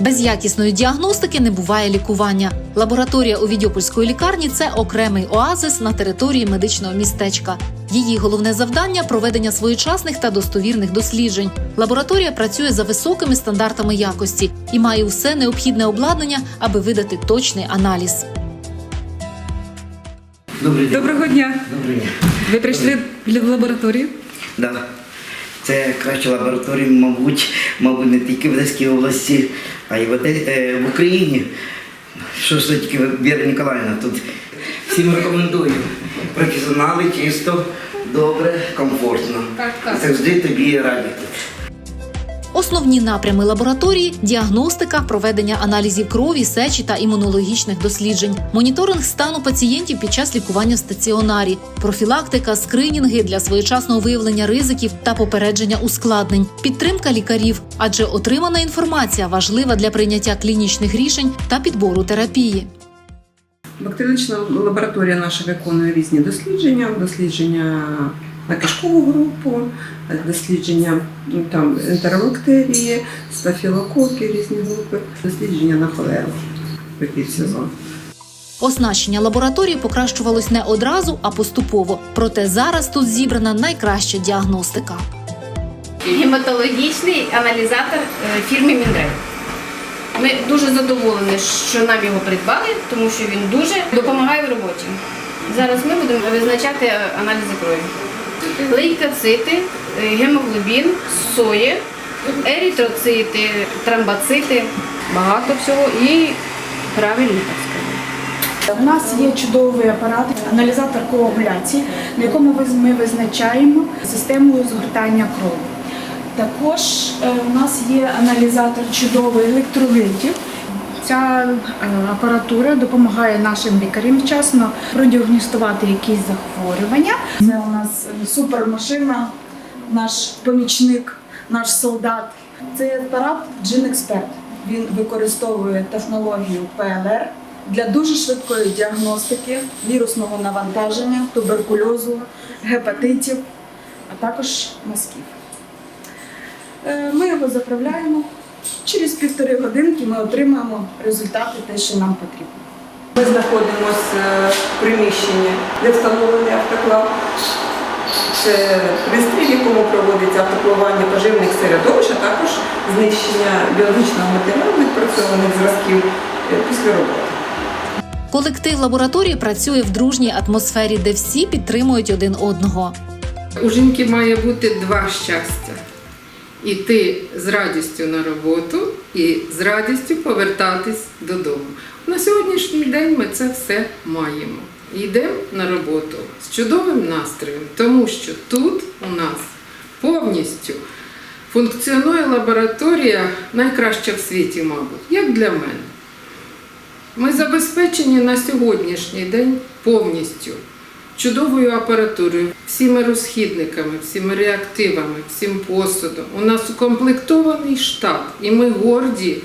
Без якісної діагностики не буває лікування. Лабораторія у Відьопольської лікарні це окремий оазис на території медичного містечка. Її головне завдання проведення своєчасних та достовірних досліджень. Лабораторія працює за високими стандартами якості і має усе необхідне обладнання, аби видати точний аналіз. Добрий день. Доброго дня. Добрий день. Ви прийшли в лабораторію? Да. Це краща лабораторія, мабуть, мабуть, не тільки в Одеській області, а й в, е, в Україні. Що ж тільки Віра Ніколаївна тут. Всім рекомендую. Професіонали, чисто, добре, комфортно. Так, так. Завжди тобі раді тут. Основні напрями лабораторії діагностика, проведення аналізів крові, сечі та імунологічних досліджень, моніторинг стану пацієнтів під час лікування в стаціонарі, профілактика, скринінги для своєчасного виявлення ризиків та попередження ускладнень, підтримка лікарів, адже отримана інформація важлива для прийняття клінічних рішень та підбору терапії. Бактеріологічна лабораторія наша виконує різні дослідження, дослідження на кишкову групу, дослідження ну, там ентеробактерії, стафілококи, різні групи, дослідження на холеру в якийсь сезон. Оснащення лабораторії покращувалось не одразу, а поступово. Проте зараз тут зібрана найкраща діагностика. гематологічний аналізатор е, фірми Міндрей. Ми дуже задоволені, що нам його придбали, тому що він дуже допомагає в роботі. Зараз ми будемо визначати е, аналізи крові. Лейкоцити, е, гемоглобін, сої, еритроцити, тромбоцити, багато всього і правильно. У нас є чудовий апарат, аналізатор коагуляції, на якому ми визначаємо систему згортання крові. Також е, у нас є аналізатор чудовий електролитів. Ця е, апаратура допомагає нашим лікарям вчасно продіагностувати якісь захворювання. Це у нас супермашина, наш помічник, наш солдат. Цей апарат Expert. Він використовує технологію ПЛР для дуже швидкої діагностики вірусного навантаження, туберкульозу, гепатитів, а також мазків. Е, Ми його заправляємо. Через півтори годинки ми отримаємо результати те, що нам потрібно. Ми знаходимося в приміщенні, де встановлений автоклав. Це пристрій, в якому проводиться автоклавування поживних середовищ, а також знищення біологічного матеріалу відпрацьованих зразків е, після роботи. Колектив лабораторії працює в дружній атмосфері, де всі підтримують один одного. У жінки має бути два щастя: іти з радістю на роботу і з радістю повертатись додому. На сьогоднішній день ми це все маємо. Йдемо на роботу з чудовим настроєм, тому що тут у нас повністю функціонує лабораторія найкраща в світі, мабуть, як для мене. Ми забезпечені на сьогоднішній день повністю чудовою апаратурою, всіми розхідниками, всіми реактивами, всім посудом. У нас укомплектований штат, і ми горді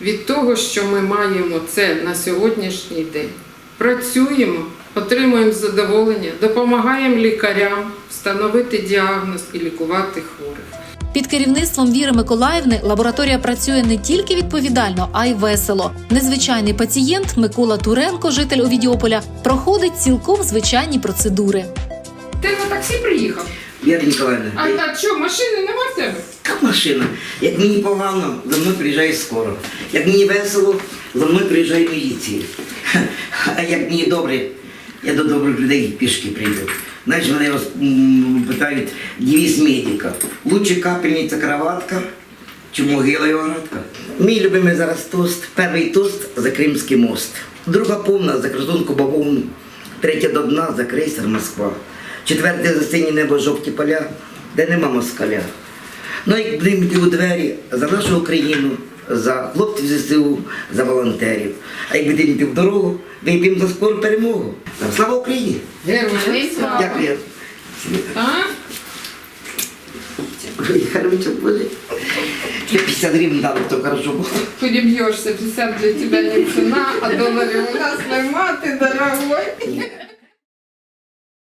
від того, що ми маємо це на сьогоднішній день. Працюємо, отримуємо задоволення, допомагаємо лікарям встановити діагноз і лікувати хворих. Під керівництвом Віри Миколаївни лабораторія працює не тільки відповідально, а й весело. Незвичайний пацієнт Микола Туренко, житель Овідіополя, проходить цілком звичайні процедури. Ти на таксі приїхав? Віра Ніколаївна, А, а що, машини нема в тебе? яка машина? Як мені погано, за мною приїжджає скоро. Як мені весело, за мною приїжджає міліція. А як мені добре, я до добрих людей пішки прийду. Мене ось, м, питають девіз медика. Лучше капельниця кроватка, чи могила його градка. Мій любимий зараз тост. Перший тост за Кримський мост. Друга повна за Красунку Бавовну. Третя до дна за крейсер Москва. Четверте за сині небо жовті поля, де нема москаля. Ну і будемо у двері за нашу Україну, за хлопців ЗСУ, за волонтерів. А як будемо в дорогу, вип'ємо за скору перемогу. Слава Україні! Героям слава. Дякую. А? Ой, Короче, боже. Я 50 гривень дали, то хорошо було. Перебьешься, 50 для тебя не цена, а долларів у нас нема, ти дорогой.